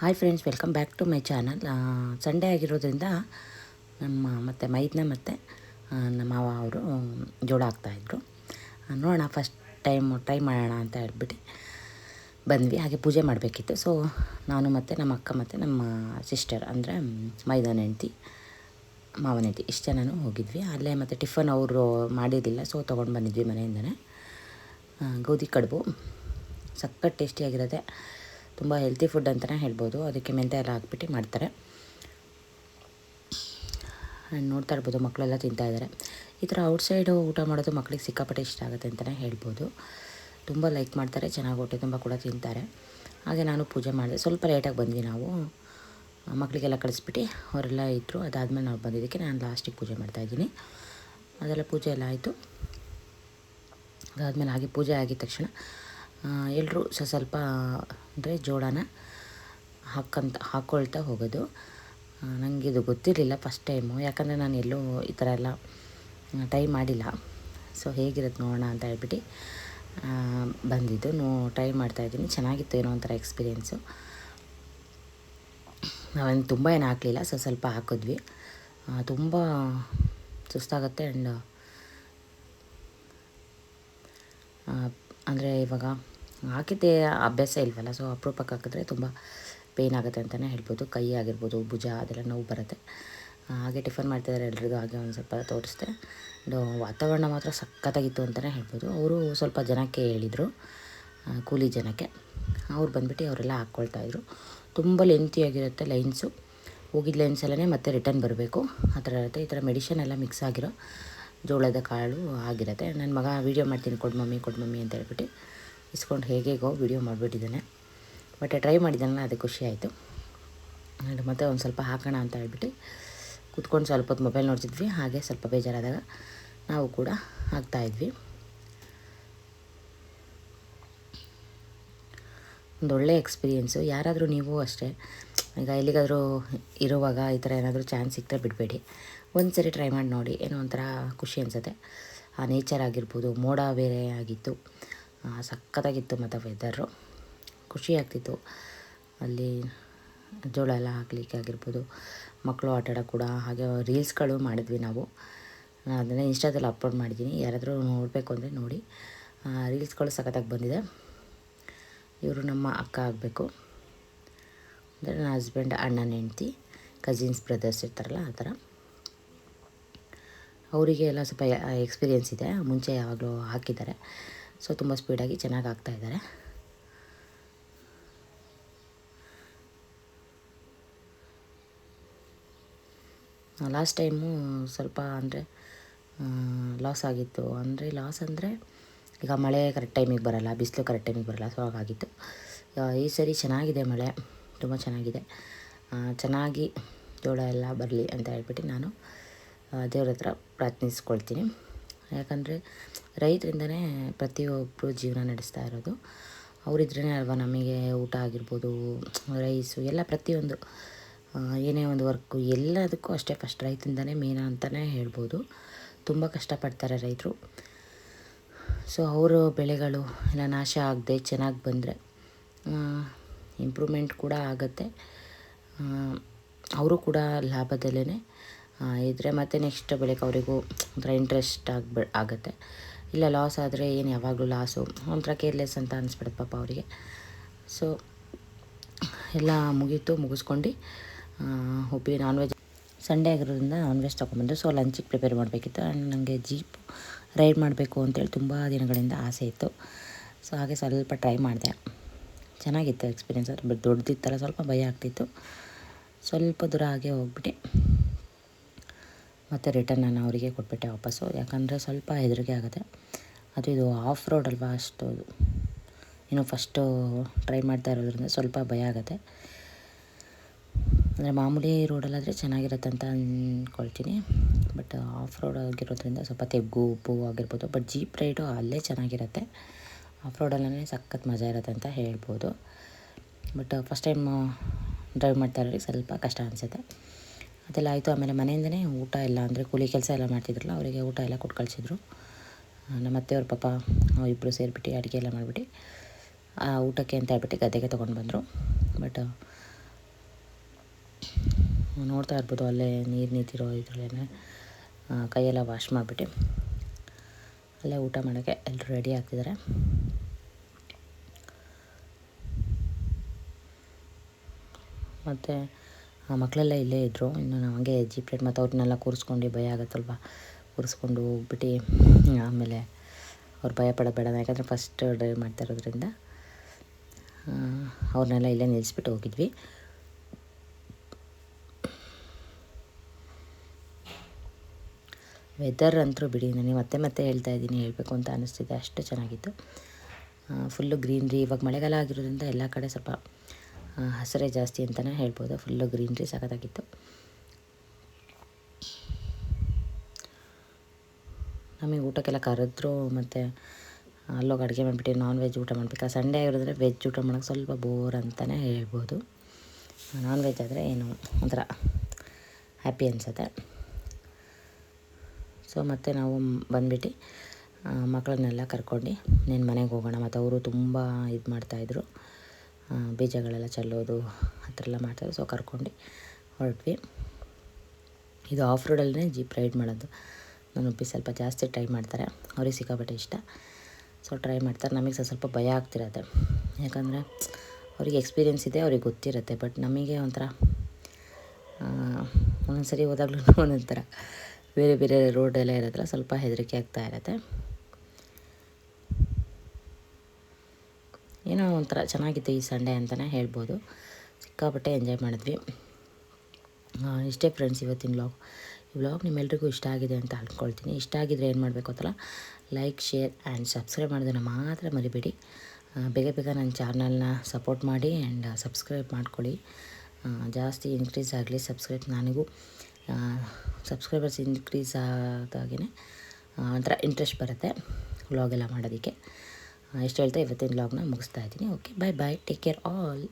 Hi friends welcome back to my channel Sunday ಆಗಿರೋದ್ರಿಂದ ನಮ್ಮ ಮತ್ತು ಮೈದ್ನ ಮತ್ತು ನಮ್ಮ ಮಾವ ಅವರು ಜೋಳ ಹಾಕ್ತಾಯಿದ್ರು ನೋಡೋಣ ಫಸ್ಟ್ ಟೈಮ್ ಟ್ರೈ ಮಾಡೋಣ ಅಂತ ಹೇಳ್ಬಿಟ್ಟು ಬಂದ್ವಿ. ಹಾಗೆ ಪೂಜೆ ಮಾಡಬೇಕಿತ್ತು. ಸೊ ನಾನು ಮತ್ತು ನಮ್ಮ ಅಕ್ಕ ಮತ್ತು ನಮ್ಮ ಸಿಸ್ಟರ್ ಅಂದರೆ ಮೈದಾನ ಹೆಂಡ್ತಿ, ಮಾವನ ಹೆಂಡ್ತಿ, ಇಷ್ಟು ಜನನೂ ಹೋಗಿದ್ವಿ. ಅಲ್ಲೇ ಮತ್ತು ಟಿಫನ್ ಅವರು ಮಾಡಿರಲಿಲ್ಲ ಸೊ ತೊಗೊಂಡು ಬಂದಿದ್ವಿ ಮನೆಯಿಂದನೇ. ಗೋಧಿ ಕಡುಬು, ಸಖತ್ ಟೇಸ್ಟಿಯಾಗಿರುತ್ತೆ ತುಂಬ ಹೆಲ್ತಿ ಫುಡ್ ಅಂತಲೇ ಹೇಳ್ಬೋದು. ಅದಕ್ಕೆ ಮೆಂತೆ ಎಲ್ಲ ಹಾಕ್ಬಿಟ್ಟು ಮಾಡ್ತಾರೆ. ಆ್ಯಂಡ್ ನೋಡ್ತಾ ಇರ್ಬೋದು ಮಕ್ಕಳೆಲ್ಲ ತಿಂತಾ ಇದ್ದಾರೆ ಈ ಥರ ಔಟ್ಸೈಡು ಊಟ ಮಾಡೋದು ಮಕ್ಕಳಿಗೆ ಸಿಕ್ಕಾಪಟ್ಟೆ ಇಷ್ಟ ಆಗುತ್ತೆ ಅಂತಲೇ ಹೇಳ್ಬೋದು. ತುಂಬ ಲೈಕ್ ಮಾಡ್ತಾರೆ, ಚೆನ್ನಾಗಿ ಹೊಟ್ಟೆ ತುಂಬ ಕೂಡ ತಿಂತಾರೆ. ಹಾಗೆ ನಾನು ಪೂಜೆ ಮಾಡಿದೆ. ಸ್ವಲ್ಪ ಲೇಟಾಗಿ ಬಂದ್ವಿ ನಾವು. ಮಕ್ಕಳಿಗೆಲ್ಲ ಕಳಿಸ್ಬಿಟ್ಟು ಅವರೆಲ್ಲ ಇದ್ದರು ಅದಾದಮೇಲೆ ನಾವು ಬಂದಿದ್ದಕ್ಕೆ ನಾನು ಲಾಸ್ಟಿಗೆ ಪೂಜೆ ಮಾಡ್ತಾಯಿದ್ದೀನಿ ಅದೆಲ್ಲ ಪೂಜೆ ಎಲ್ಲ ಆಯಿತು. ಅದಾದಮೇಲೆ ಹಾಗೆ ಪೂಜೆ ಆಗಿದ ತಕ್ಷಣ ಎಲ್ಲರೂ ಸ ಸ್ವಲ್ಪ, ಅಂದರೆ ಜೋಳನ ಹಾಕಂತ ಹಾಕ್ಕೊಳ್ತಾ ಹೋಗೋದು. ನನಗೆ ಇದು ಗೊತ್ತಿರಲಿಲ್ಲ ಫಸ್ಟ್ ಟೈಮು ಯಾಕಂದರೆ ನಾನು ಎಲ್ಲೂ ಈ ಥರ ಎಲ್ಲ ಟ್ರೈ ಮಾಡಿಲ್ಲ. ಸೊ ಹೇಗಿರುತ್ತೆ ನೋಡೋಣ ಅಂತ ಹೇಳ್ಬಿಟ್ಟು ಬಂದಿದ್ದು. ನೋ ಟ್ರೈ ಮಾಡ್ತಾಯಿದ್ದೀನಿ ಚೆನ್ನಾಗಿತ್ತು ಏನೋ ಒಂಥರ ಎಕ್ಸ್ಪೀರಿಯೆನ್ಸು ನಾವೇನು ತುಂಬ ಏನು ಹಾಕಲಿಲ್ಲ. ಸೊ ಸ್ವಲ್ಪ ಹಾಕಿದ್ವಿ. ತುಂಬ ಸುಸ್ತಾಗುತ್ತೆ ಆ್ಯಂಡ್ ಅಂದರೆ ಇವಾಗ ಹಾಕಿದ್ದೆ ಅಭ್ಯಾಸ ಇಲ್ವಲ್ಲ ಸೊ ಅಪರೂಪಕ್ಕೆ ಹಾಕಿದ್ರೆ ತುಂಬ ಪೇಯ್ನ್ ಆಗುತ್ತೆ ಅಂತಲೇ ಹೇಳ್ಬೋದು. ಕೈ ಆಗಿರ್ಬೋದು, ಭುಜ ಅದೆಲ್ಲ ನೋವು ಬರುತ್ತೆ. ಹಾಗೆ ಟಿಫನ್ ಮಾಡ್ತಿದ್ದಾರೆ ಎಲ್ರಿಗೂ ಹಾಗೆ ಒಂದು ಸ್ವಲ್ಪ ತೋರಿಸ್ದೆ. ವಾತಾವರಣ ಮಾತ್ರ ಸಖತ್ತಾಗಿತ್ತು ಅಂತಲೇ ಹೇಳ್ಬೋದು. ಅವರು ಸ್ವಲ್ಪ ಜನಕ್ಕೆ ಹೇಳಿದರು. ಕೂಲಿ ಜನಕ್ಕೆ. ಅವ್ರು ಬಂದುಬಿಟ್ಟು ಅವರೆಲ್ಲ ಹಾಕ್ಕೊಳ್ತಾಯಿದ್ರು ತುಂಬ ಲೆಂತಿಯಾಗಿರುತ್ತೆ ಲೈನ್ಸು ಹೋಗಿದ್ದ ಎಲ್ಲನೇ ಮತ್ತೆ ರಿಟರ್ನ್ ಬರಬೇಕು. ಆ ಥರ ಇರುತ್ತೆ. ಈ ಥರ ಮೆಡಿಷನ್ ಎಲ್ಲ ಮಿಕ್ಸ್ ಆಗಿರೋ ಜೋಳದ ಕಾಳು ಆಗಿರುತ್ತೆ. ನನ್ನ ಮಗ ವೀಡಿಯೋ ಮಾಡ್ತೀನಿ, ಕೊಡು ಮಮ್ಮಿ ಕೊಡು ಮಮ್ಮಿ ಅಂತ ಹೇಳ್ಬಿಟ್ಟು ಇಸ್ಕೊಂಡು ಹೇಗೇಗೋ ವೀಡಿಯೋ ಮಾಡಿಬಿಟ್ಟಿದ್ದಾನೆ. ಬಟ್ ಟ್ರೈ ಮಾಡಿದ್ದಾನಲ್ಲ ಅದು ಖುಷಿ ಆಯಿತು. ಮತ್ತೆ ಒಂದು ಸ್ವಲ್ಪ ಹಾಕೋಣ ಅಂತ ಹೇಳ್ಬಿಟ್ಟು ಕೂತ್ಕೊಂಡು ಸ್ವಲ್ಪ ಹೊತ್ತು ಮೊಬೈಲ್ ನೋಡ್ತಿದ್ವಿ. ಹಾಗೆ ಸ್ವಲ್ಪ ಬೇಜಾರಾದಾಗ ನಾವು ಕೂಡ ಹಾಕ್ತಾಯಿದ್ವಿ ಒಂದೊಳ್ಳೆ ಎಕ್ಸ್ಪೀರಿಯೆನ್ಸು ಯಾರಾದರೂ ನೀವು ಅಷ್ಟೇ ಈಗ ಎಲ್ಲಿಗಾದರೂ ಇರುವಾಗ ಈ ಥರ ಏನಾದರೂ ಚಾನ್ಸ್ ಸಿಕ್ಕರೆ ಬಿಡಬೇಡಿ. ಒಂದು ಸರಿ ಟ್ರೈ ಮಾಡಿ ನೋಡಿ. ಏನೋ ಒಂಥರ ಖುಷಿ ಅನಿಸುತ್ತೆ. ಆ ನೇಚರ್ ಆಗಿರ್ಬೋದು, ಮೋಡ ಬೇರೆ ಆಗಿತ್ತು. ಸಖತ್ತಾಗಿತ್ತು ಮತ್ತು ವೆದರು ಖುಷಿ ಆಗ್ತಿತ್ತು. ಅಲ್ಲಿ ಜೋಳ ಎಲ್ಲ ಹಾಕ್ಲಿಕ್ಕೆ ಆಗಿರ್ಬೋದು ಮಕ್ಕಳು ಆಟಾಡೋ ಕೂಡ ಹಾಗೆ ರೀಲ್ಸ್ಗಳು ಮಾಡಿದ್ವಿ ನಾವು. ನಾನು ಅದನ್ನು ಇನ್ಸ್ಟಾದಲ್ಲಿ ಅಪ್ಲೋಡ್ ಮಾಡಿದ್ದೀನಿ. ಯಾರಾದರೂ ನೋಡಬೇಕು ಅಂದರೆ ನೋಡಿ. ರೀಲ್ಸ್ಗಳು ಸಖತ್ತಾಗಿ ಬಂದಿದೆ. ಇವರು ನಮ್ಮ ಅಕ್ಕ ಆಗಬೇಕು. ಅಂದರೆ ನನ್ನ ಹಸ್ಬೆಂಡ್ ಅಣ್ಣನ ಹೆಂಡ್ತಿ ಕಸಿನ್ಸ್ ಬ್ರದರ್ಸ್ ಇರ್ತಾರಲ್ಲ, ಆ ಥರ. ಅವರಿಗೆ ಎಲ್ಲ ಸ್ವಲ್ಪ ಎಕ್ಸ್ಪೀರಿಯೆನ್ಸ್ ಇದೆ. ಮುಂಚೆ ಯಾವಾಗಲೂ ಹಾಕಿದ್ದಾರೆ. ಸೊ ತುಂಬ ಸ್ಪೀಡಾಗಿ ಚೆನ್ನಾಗಿ ಆಗ್ತಾ ಇದ್ದಾರೆ. ಲಾಸ್ಟ್ ಟೈಮು ಸ್ವಲ್ಪ ಅಂದರೆ ಲಾಸ್ ಆಗಿತ್ತು. ಅಂದರೆ ಲಾಸ್ ಅಂದರೆ, ಈಗ ಮಳೆ ಕರೆಕ್ಟ್ ಟೈಮಿಗೆ ಬರಲ್ಲ, ಬಿಸಿಲು ಕರೆಕ್ಟ್ ಟೈಮಿಗೆ ಬರಲ್ಲ ಸೊ ಹಾಗಾಗಿತ್ತು. ಈ ಸರಿ ಚೆನ್ನಾಗಿದೆ ಮಳೆ. ತುಂಬ ಚೆನ್ನಾಗಿದೆ. ಚೆನ್ನಾಗಿ ಜೋಳ ಎಲ್ಲ ಬರಲಿ ಅಂತ ಹೇಳ್ಬಿಟ್ಟು ನಾನು ದೇವ್ರ ಹತ್ರ ಪ್ರಾರ್ಥಿಸ್ಕೊಳ್ತೀನಿ. ಯಾಕಂದರೆ ರೈತರಿಂದನೇ ಪ್ರತಿಯೊಬ್ಬರು ಜೀವನ ನಡೆಸ್ತಾ ಇರೋದು. ಅವರಿದ್ರೇ ಅಲ್ವಾ ನಮಗೆ ಊಟ ಆಗಿರ್ಬೋದು, ರೈಸು, ಎಲ್ಲ ಪ್ರತಿಯೊಂದು. ಏನೇ ಒಂದು ವರ್ಕು, ಎಲ್ಲದಕ್ಕೂ ಅಷ್ಟೇ ಫಸ್ಟ್ ರೈತರಿಂದನೇ ಮೇನ ಅಂತಲೇ ಹೇಳ್ಬೋದು. ತುಂಬ ಕಷ್ಟಪಡ್ತಾರೆ ರೈತರು. ಸೊ ಅವರು ಬೆಳೆಗಳು ಎಲ್ಲ ನಾಶ ಆಗದೆ ಚೆನ್ನಾಗಿ ಬಂದರೆ ಇಂಪ್ರೂವ್ಮೆಂಟ್ ಕೂಡ ಆಗುತ್ತೆ. ಅವರು ಕೂಡ ಲಾಭದಲ್ಲೇ ಇದ್ದರೆ ಮತ್ತೆ ನೆಕ್ಸ್ಟ್ ಬೆಳಗ್ಗೆ ಅವರಿಗೂ ಒಂಥರ ಇಂಟ್ರೆಸ್ಟ್ ಆಗ್ಬಿ, ಆಗುತ್ತೆ. ಇಲ್ಲ ಲಾಸ್ ಆದರೆ ಏನು ಯಾವಾಗಲೂ ಲಾಸು ಒಂಥರ ಕೇರ್ಲೆಸ್ ಅಂತ ಅನಿಸ್ಬಿಡುತ್ತೆ ಪಾಪ ಅವರಿಗೆ. ಸೊ ಎಲ್ಲ ಮುಗೀತು, ಮುಗಿಸ್ಕೊಂಡು ಒಬ್ಬಿ ನಾನ್ ವೆಜ್ ಸಂಡೇ ಆಗಿರೋದ್ರಿಂದ ನಾನ್ ವೆಜ್ ತೊಗೊಂಬಂದು ಸೊ ಲಂಚಿಗೆ ಪ್ರಿಪೇರ್ ಮಾಡಬೇಕಿತ್ತು. ಆ್ಯಂಡ್ ನನಗೆ ಜೀಪ್ ರೈಡ್ ಮಾಡಬೇಕು ಅಂತೇಳಿ ತುಂಬ ದಿನಗಳಿಂದ ಆಸೆ ಇತ್ತು. ಸೊ ಹಾಗೆ ಸ್ವಲ್ಪ ಟ್ರೈ ಮಾಡಿದೆ. ಚೆನ್ನಾಗಿತ್ತು ಎಕ್ಸ್ಪೀರಿಯೆನ್ಸ್ ಅದು ಬಟ್ ದೊಡ್ಡದಿತ್ತಲ್ಲ, ಸ್ವಲ್ಪ ಭಯ ಆಗ್ತಿತ್ತು. ಸ್ವಲ್ಪ ದೂರ ಹಾಗೆ ಹೋಗ್ಬಿಟ್ಟು. ಮತ್ತು ರಿಟರ್ನ್ ನಾನು ಅವರಿಗೆ ಕೊಟ್ಬಿಟ್ಟೆ ವಾಪಸ್ಸು. ಯಾಕಂದರೆ ಸ್ವಲ್ಪ ಹೆದರಿಕೆ ಆಗುತ್ತೆ. ಅದು ಇದು ಆಫ್ ರೋಡ್ ಅಲ್ವಾ ಅಷ್ಟು ಇನ್ನು ಫಸ್ಟು ಟ್ರೈ ಮಾಡ್ತಾ ಇರೋದ್ರಿಂದ ಸ್ವಲ್ಪ ಭಯ ಆಗುತ್ತೆ. ಅಂದರೆ ಮಾಮೂಲಿ ರೋಡಲ್ಲಾದರೆ ಚೆನ್ನಾಗಿರುತ್ತೆ ಅಂತ ಅಂದ್ಕೊಳ್ತೀನಿ ಬಟ್ ಆಫ್ ರೋಡ್ ಆಗಿರೋದ್ರಿಂದ ಸ್ವಲ್ಪ ತೆಗ್ಗು, ಉಪ್ಪು ಆಗಿರ್ಬೋದು. ಬಟ್ ಜೀಪ್ ರೈಡು ಅಲ್ಲೇ ಚೆನ್ನಾಗಿರುತ್ತೆ. ಆಫ್ ರೋಡಲ್ಲೇ ಸಖತ್ ಮಜಾ ಇರುತ್ತೆ ಅಂತ ಹೇಳ್ಬೋದು. ಬಟ್ ಫಸ್ಟ್ ಟೈಮ್ ಡ್ರೈವ್ ಮಾಡ್ತಾ ಇರೋರಿಗೆ ಸ್ವಲ್ಪ ಕಷ್ಟ ಅನಿಸುತ್ತೆ. ಅದೆಲ್ಲ ಆಯಿತು. ಆಮೇಲೆ ಮನೆಯಿಂದನೇ ಊಟ ಎಲ್ಲ, ಅಂದರೆ ಕೂಲಿ ಕೆಲಸ ಎಲ್ಲ ಮಾಡ್ತಿದ್ರಲ್ಲ, ಅವರಿಗೆ ಊಟ ಎಲ್ಲ ಕೊಟ್ಟು ಕಳಿಸಿದ್ರು. ನಮ್ಮ ಅತ್ತೆಯವ್ರ ಪಾಪ ಇಬ್ಬರು ಸೇರಿಬಿಟ್ಟು ಅಡುಗೆ ಎಲ್ಲ ಮಾಡಿಬಿಟ್ಟು, ಆ, ಊಟಕ್ಕೆ ಅಂತ ಹೇಳ್ಬಿಟ್ಟು ಗದ್ದೆಗೆ ತೊಗೊಂಡು ಬಂದರು. ಬಟ್ ನೋಡ್ತಾ ಇರ್ಬೋದು ಅಲ್ಲೇ ನೀರು ನಿಂತಿರೋ ಇದರಲ್ಲೇ ಕೈಯೆಲ್ಲ ವಾಶ್ ಮಾಡಿಬಿಟ್ಟು. ಅಲ್ಲೇ ಊಟ ಮಾಡೋಕ್ಕೆ ಎಲ್ಲರೂ ರೆಡಿ ಆಗ್ತಿದ್ದಾರೆ. ಮತ್ತು ಆ ಮಕ್ಕಳೆಲ್ಲ ಇಲ್ಲೇ ಇದ್ದರು ಇನ್ನು ನಮಗೆ ಹಂಗೆ ಪ್ಲೇಟ್ ಮತ್ತು ಅವ್ರನ್ನೆಲ್ಲ ಕೂರಿಸ್ಕೊಂಡು ಭಯ ಆಗುತ್ತಲ್ವ? ಕೂರಿಸ್ಕೊಂಡು ಹೋಗ್ಬಿಟ್ಟು, ಆಮೇಲೆ ಅವ್ರು ಭಯ ಪಡೋದು ಬೇಡ ಯಾಕಂದರೆ ಫಸ್ಟ್ ಡ್ರೈವ್ ಮಾಡ್ತಾ ಇರೋದ್ರಿಂದ ಅವ್ರನ್ನೆಲ್ಲ ಇಲ್ಲೇ ನಿಲ್ಲಿಸ್ಬಿಟ್ಟು ಹೋಗಿದ್ವಿ. ವೆದರ್ ಅಂತೂ ಬಿಡಿ ನನಗೆ ಮತ್ತೆ ಮತ್ತೆ ಹೇಳ್ತಾ ಇದ್ದೀನಿ, ಹೇಳಬೇಕು ಅಂತ ಅನ್ನಿಸ್ತಿದೆ ಅಷ್ಟು ಚೆನ್ನಾಗಿತ್ತು. ಫುಲ್ಲು ಗ್ರೀನ್ರಿ ಇವಾಗ ಮಳೆಗಾಲ ಆಗಿರೋದ್ರಿಂದ ಎಲ್ಲ ಕಡೆ ಸ್ವಲ್ಪ ಹಸಿರೇ ಜಾಸ್ತಿ ಅಂತಲೇ ಹೇಳ್ಬೋದು ಫುಲ್ಲು ಗ್ರೀನ್ರಿ ಸಖತ್ತಾಗಿತ್ತು. ನಮಗೆ ಊಟಕ್ಕೆಲ್ಲ ಕರೆದ್ರು, ಮತ್ತು ಅಲ್ಲೋಗಿ ಅಡುಗೆ ಮಾಡಿಬಿಟ್ಟು ನಾನ್ ವೆಜ್ ಊಟ ಮಾಡಬೇಕಾ? ಸಂಡೇ ಆಗಿರೋದ್ರೆ ವೆಜ್ ಊಟ ಮಾಡೋಕ್ಕೆ ಸ್ವಲ್ಪ ಬೋರ್ ಅಂತಲೇ ಹೇಳ್ಬೋದು. ನಾನ್ ವೆಜ್ ಆದರೆ ಏನು ಒಂಥರ ಹ್ಯಾಪಿ ಅನಿಸುತ್ತೆ. ಸೊ ಮತ್ತೆ ನಾವು ಬಂದ್ಬಿಟ್ಟು ಮಕ್ಕಳನ್ನೆಲ್ಲ ಕರ್ಕೊಂಡು ನೀನು ಮನೆಗೆ ಹೋಗೋಣ. ಮತ್ತು ಅವರು ತುಂಬ ಇದು ಮಾಡ್ತಾಯಿದ್ರು ಬೀಜಗಳೆಲ್ಲ ಚೆಲ್ಲೋದು ಆ ಥರ ಎಲ್ಲ ಮಾಡ್ತಾರೆ ಸೊ ಕರ್ಕೊಂಡು ಹೊರಟ್ವಿ. ಇದು ಆಫ್ ರೋಡಲ್ಲೇ ಜೀಪ್ ರೈಡ್ ಮಾಡೋದು. ನನ್ನ ಉಪ್ಪಿ ಸ್ವಲ್ಪ ಜಾಸ್ತಿ ಟ್ರೈ ಮಾಡ್ತಾರೆ. ಅವ್ರಿಗೆ ಸಿಕ್ಕಾಪಟ್ಟೆ ಇಷ್ಟ. ಸೊ ಟ್ರೈ ಮಾಡ್ತಾರೆ. ನಮಗೆ ಸ್ವಲ್ಪ ಭಯ ಆಗ್ತಿರತ್ತೆ. ಯಾಕಂದರೆ ಅವ್ರಿಗೆ ಎಕ್ಸ್ಪೀರಿಯೆನ್ಸ್ ಇದೆ, ಅವ್ರಿಗೆ ಗೊತ್ತಿರುತ್ತೆ. ಬಟ್ ನಮಗೆ ಒಂಥರ ಒಂದೊಂದು ಸರಿ ಹೋದಾಗ್ಲೂ ಥರ ಬೇರೆ ಬೇರೆ ರೋಡೆಲ್ಲ ಇರೋದ್ರ ಸ್ವಲ್ಪ ಹೆದರಿಕೆ ಆಗ್ತಾ ಇರುತ್ತೆ. ಏನೋ ಒಂಥರ ಚೆನ್ನಾಗಿತ್ತು ಈ ಸಂಡೇ ಅಂತಲೇ ಹೇಳ್ಬೋದು. ಸಿಕ್ಕಾಪಟ್ಟೆ ಎಂಜಾಯ್ ಮಾಡಿದ್ವಿ. ಇಷ್ಟೇ ಫ್ರೆಂಡ್ಸ್ ಇವತ್ತಿನ ವ್ಲಾಗ್. ಈ ವ್ಲಾಗ್ ನಿಮ್ಮೆಲ್ರಿಗೂ ಇಷ್ಟ ಆಗಿದೆ ಅಂತ ಅಂದ್ಕೊಳ್ತೀನಿ ಇಷ್ಟ ಆಗಿದ್ರೆ ಏನು ಮಾಡಬೇಕು ಅಂತಲ್ಲ ಲೈಕ್, ಶೇರ್ ಆ್ಯಂಡ್ ಸಬ್ಸ್ಕ್ರೈಬ್ ಮಾಡೋದನ್ನು ಮಾತ್ರ ಮರಿಬೇಡಿ. ಬೇಗ ಬೇಗ ನನ್ನ ಚಾನಲ್ನ ಸಪೋರ್ಟ್ ಮಾಡಿ ಆ್ಯಂಡ್ ಸಬ್ಸ್ಕ್ರೈಬ್ ಮಾಡ್ಕೊಳ್ಳಿ. ಜಾಸ್ತಿ ಇನ್ಕ್ರೀಸ್ ಆಗಲಿ ಸಬ್ಸ್ಕ್ರೈಬ್ ನನಗೂ. ಸಬ್ಸ್ಕ್ರೈಬರ್ಸ್ ಇನ್ಕ್ರೀಸ್ ಆದಾಗೇ ಒಂಥರ ಇಂಟ್ರೆಸ್ಟ್ ಬರುತ್ತೆ ವ್ಲಾಗೆಲ್ಲ ಮಾಡೋದಕ್ಕೆ. ಎಷ್ಟು ಹೇಳ್ತಾ ಇವತ್ತಿನ ವ್ಲಾಗ್ನ ಮುಗಿಸ್ತಾ ಇದ್ದೀನಿ. Okay bye bye take care all